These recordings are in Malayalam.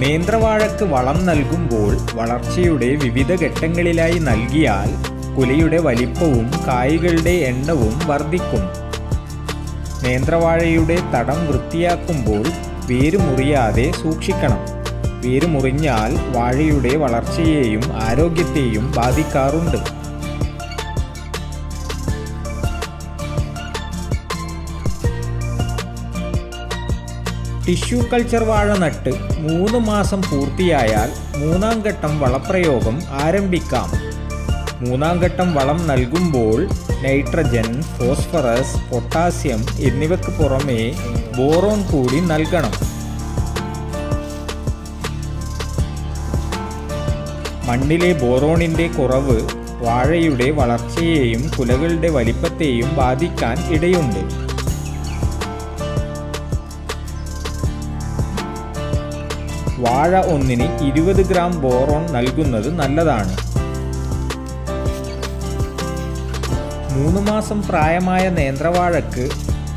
നേന്ത്രവാഴക്ക് വളം നൽകുമ്പോൾ വളർച്ചയുടെ വിവിധ ഘട്ടങ്ങളിലായി നൽകിയാൽ കുലയുടെ വലിപ്പവും കായ്കളുടെ എണ്ണവും വർദ്ധിക്കും. നേന്ത്രവാഴയുടെ തടം വൃത്തിയാക്കുമ്പോൾ വേര് മുറിയാതെ സൂക്ഷിക്കണം. വേര് മുറിഞ്ഞാൽ വാഴയുടെ വളർച്ചയെയും ആരോഗ്യത്തെയും ബാധിക്കാറുണ്ട്. ടിഷ്യൂ കൾച്ചർ വാഴ നട്ട് മൂന്ന് മാസം പൂർത്തിയായാൽ മൂന്നാം ഘട്ടം വളപ്രയോഗം ആരംഭിക്കാം. മൂന്നാം ഘട്ടം വളം നൽകുമ്പോൾ നൈട്രജൻ ഫോസ്ഫറസ് പൊട്ടാസ്യം എന്നിവയ്ക്ക് പുറമേ ബോറോൺ കൂടി നൽകണം. മണ്ണിലെ ബോറോണിന്റെ കുറവ് വാഴയുടെ വളർച്ചയെയും കുലകളുടെ വലിപ്പത്തെയും ബാധിക്കാൻ ഇടയുണ്ട്. വാഴ ഒന്നിന് ഇരുപത് ഗ്രാം ബോറോൺ നൽകുന്നത് നല്ലതാണ്. മൂന്ന് മാസം പ്രായമായ നേന്ത്രവാഴക്ക്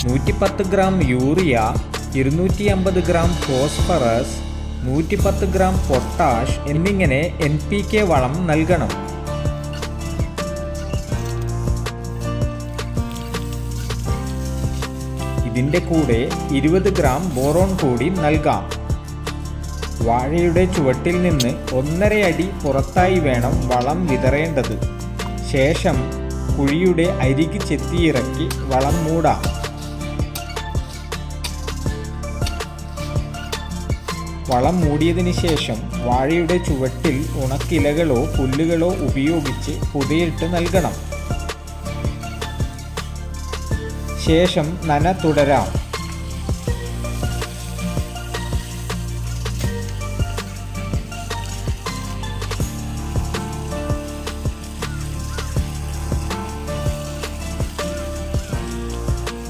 നൂറ്റിപ്പത്ത് ഗ്രാം യൂറിയ ഇരുന്നൂറ്റി അമ്പത് ഗ്രാം ഫോസ്ഫറസ് നൂറ്റിപ്പത്ത് ഗ്രാം പൊട്ടാഷ് എന്നിങ്ങനെ എൻ പി കെ വളം നൽകണം. ഇതിന്റെ കൂടെ ഇരുപത് ഗ്രാം ബോറോൺ കൂടി നൽകാം. വാഴയുടെ ചുവട്ടിൽ നിന്ന് ഒന്നര അടി പുറത്തായി വേണം വളം വിതറേണ്ടത്. ശേഷം കുഴിയുടെ അരികി ചെത്തിയിറക്കി വളം മൂടാം. വളം മൂടിയതിന് ശേഷം വാഴയുടെ ചുവട്ടിൽ ഉണക്കിലകളോ പുല്ലുകളോ ഉപയോഗിച്ച് പുതയിട്ട് നൽകണം. ശേഷം നന തുടരാം.